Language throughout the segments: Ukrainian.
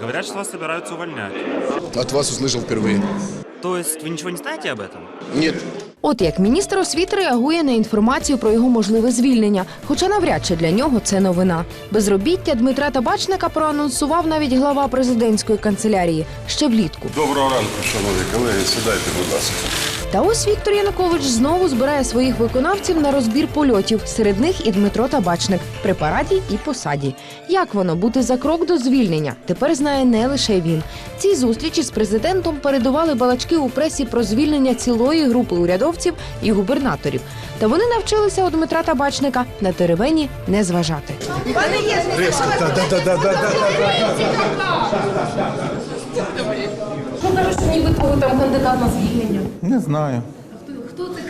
Говорят, что вас собираются увольнять. От вас услышал впервые. То есть вы ничего не знаете об этом? Нет. От як міністр освіти реагує на інформацію про його можливе звільнення, хоча навряд чи для нього це новина. Безробіття Дмитра Табачника проанонсував навіть глава президентської канцелярії ще влітку. Доброго ранку, шановні колеги. Сідайте, будь ласка. Та ось Віктор Янукович знову збирає своїх виконавців на розбір польотів. Серед них і Дмитро Табачник при параді і посаді. Як воно бути за крок до звільнення? Тепер знає не лише він. Ці зустрічі з президентом передували балачки у пресі про звільнення цілої групи урядовців і губернаторів. Та вони навчилися у Дмитра Табачника на теревені не зважати. Ну кажуть, що нібито там кандидат на звільнення. Не знаю.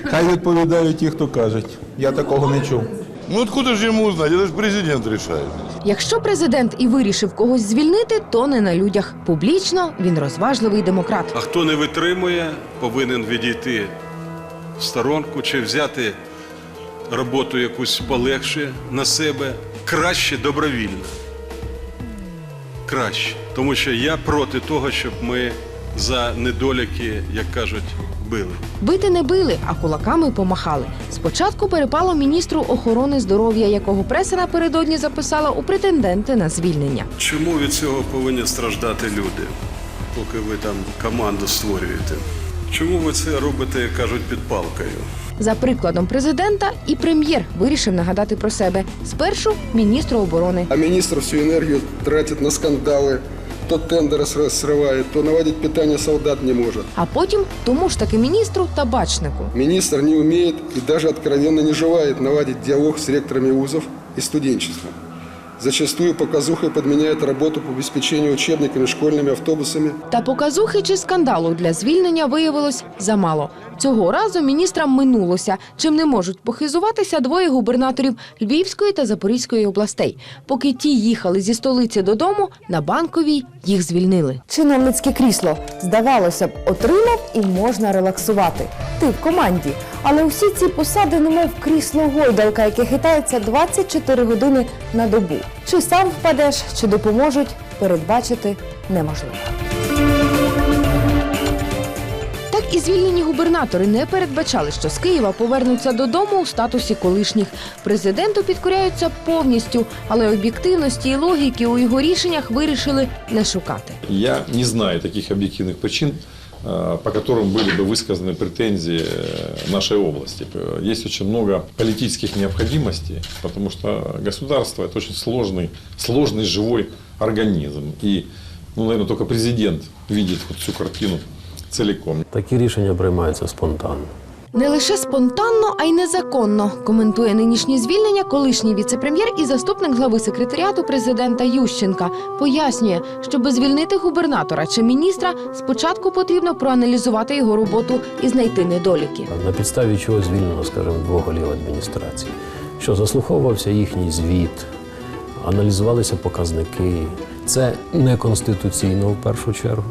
Хай відповідають ті, хто кажуть. Я такого не чув. Ну откуда же ему узнать? Это же президент решает. Якщо президент і вирішив когось звільнити, то не на людях. Публічно він розважливий демократ. А хто не витримує, повинен відійти в сторонку чи взяти роботу якусь полегше на себе. Краще добровільно. Краще. Тому що я проти того, щоб ми за недоліки, як кажуть, били. Бити не били, а кулаками помахали. Спочатку перепало міністру охорони здоров'я, якого преса напередодні записала у претенденти на звільнення. Чому від цього повинні страждати люди, поки ви там команду створюєте? Чому ви це робите, як кажуть, під палкою? За прикладом президента і прем'єр вирішив нагадати про себе спершу міністру оборони. А министр всю энергию тратит на скандалы. То тендеры сры- срывает, то наводить питание солдат не может. А потім тому ж таки міністру табачнику. Министр не умеет и даже откровенно не желает наладить диалог с ректорами вузов и студенчеством. Зачастую показухой подменяет работу по обеспечению учебниками, школьными автобусами. Та показухи чи скандалу для звільнення виявилось замало. Цього разу міністрам минулося, чим не можуть похизуватися двоє губернаторів Львівської та Запорізької областей. Поки ті їхали зі столиці додому, на банковій їх звільнили. Чиновницьке крісло здавалося б, отримав і можна релаксувати. Ти в команді. Але усі ці посади, немов крісло гойдалка, яке хитається 24 години на добу. Чи сам впадеш, чи допоможуть, передбачити неможливо. Так і звільнені губернатори не передбачали, що з Києва повернуться додому у статусі колишніх. Президенту підкоряються повністю, але об'єктивності і логіки у його рішеннях вирішили не шукати. Я не знаю таких объективных причин, э, по которым были бы высказаны претензии э, нашей области. Э, Есть очень много политических необходимостей, потому что государство – это очень сложный, сложный живой организм. И, ну, наверное, только президент видит вот всю картину целиком. Такі рішення приймаються спонтанно. Не лише спонтанно, а й незаконно коментує нинішнє звільнення колишній віцепрем'єр і заступник глави секретаріату президента Ющенка. Пояснює, щоб звільнити губернатора чи міністра, спочатку потрібно проаналізувати його роботу і знайти недоліки. На підставі чого звільнено, скажімо, двох голів адміністрації, що заслуховувався їхній звіт, аналізувалися показники. Це неконституційно в першу чергу.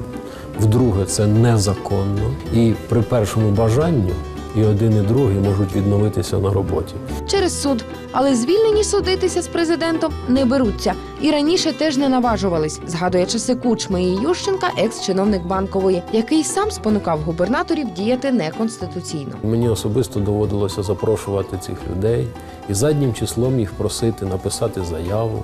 Вдруге, це незаконно. І при першому бажанню і один, і другий можуть відновитися на роботі. через суд. Але звільнені судитися з президентом не беруться. І раніше теж не наважувались, згадує часи Кучми і Ющенка, екс-чиновник банкової, який сам спонукав губернаторів діяти неконституційно. Мені особисто доводилося запрошувати цих людей і заднім числом їх просити написати заяву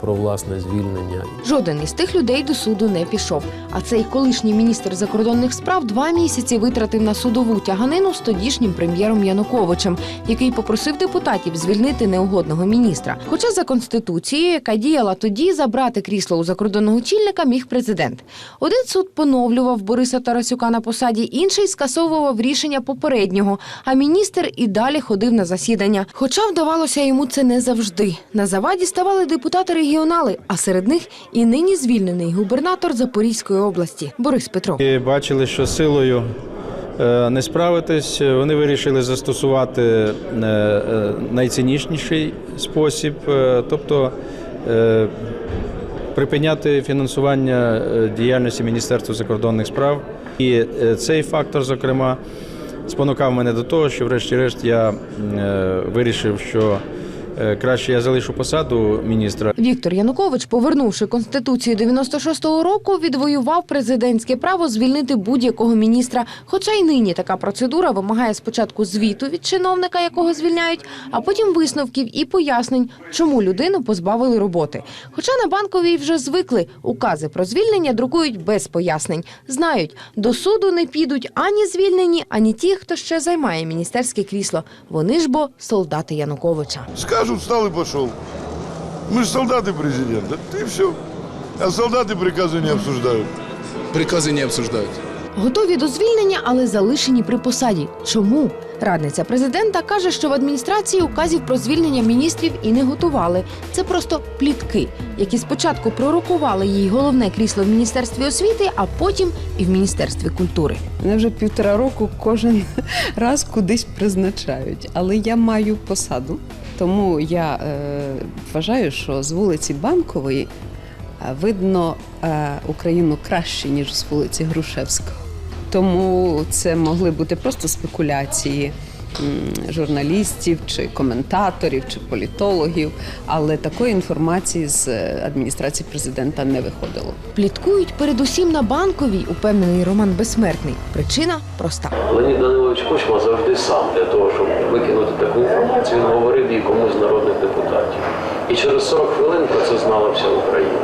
про власне звільнення. Жоден із тих людей до суду не пішов. А цей колишній міністр закордонних справ два місяці витратив на судову тяганину з тодішнім прем'єром Януковичем, який попросив депутатів звільнити неугодного міністра. Хоча за конституцією, яка діяла тоді, забрати крісло у закордонного чільника міг президент. Один суд поновлював Бориса Тарасюка на посаді, інший скасовував рішення попереднього. А міністр і далі ходив на засідання. Хоча вдавалося йому це не завжди. На заваді ставали депутати регіонали, а серед них і нині звільнений губернатор Запорізької області Борис Петров. І бачили, що силою е, не справитись, вони вирішили застосувати е, е, найцинічніший спосіб, тобто припиняти фінансування діяльності Міністерства закордонних справ. І цей фактор, зокрема, спонукав мене до того, що, врешті-решт, я вирішив, що краще я залишу посаду міністра. Віктор Янукович, повернувши конституцію 96-го року, відвоював президентське право звільнити будь-якого міністра. Хоча й нині така процедура вимагає спочатку звіту від чиновника, якого звільняють, а потім висновків і пояснень, чому людину позбавили роботи. Хоча на банковій вже звикли, укази про звільнення друкують без пояснень. Знають, до суду не підуть ані звільнені, ані ті, хто ще займає міністерське крісло. Вони ж бо солдати Януковича Скажут, встал и пошел. Мы же солдаты президента. Ты все. А солдаты приказы не обсуждают. Приказы не обсуждают. Готові до звільнення, але залишені при посаді. Чому? Радниця президента каже, що в адміністрації указів про звільнення міністрів і не готували. Це просто плітки, які спочатку пророкували їй головне крісло в міністерстві освіти, а потім і в міністерстві культури. Мене вже півтора року кожен раз кудись призначають, але я маю посаду. Тому я е, вважаю, що з вулиці Банкової е, видно е, Україну краще, ніж з вулиці Грушевського. Тому це могли бути просто спекуляції м, журналістів, чи коментаторів, чи політологів, але такої інформації з е, адміністрації президента не виходило. Пліткують передусім на банковій, упевнений Роман Безсмертний. Причина проста. Леонід Данилович Кучма завжди сам для того, щоб викинути її комусь з народних депутатів. І через 40 хвилин про це знала вся Україна.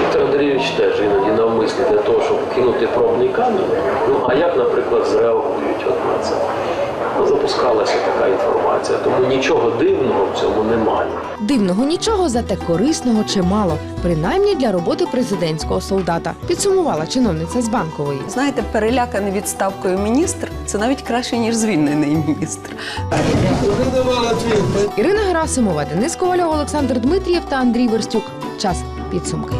Віктор Андрійович теж іноді навмисне для того, щоб кинути пробний камінь. Ну а як, наприклад, зреагують от на це? Ну, запускалася така інформація, тому нічого дивного в цьому немає. Дивного нічого, зате корисного чимало, принаймні для роботи президентського солдата. Підсумувала чиновниця з банкової. Знаєте, переляканий відставкою міністр це навіть краще, ніж звільнений міністр. Ірина Герасимова, Денис Ковальов, Олександр Дмитрієв та Андрій Верстюк. Час підсумки.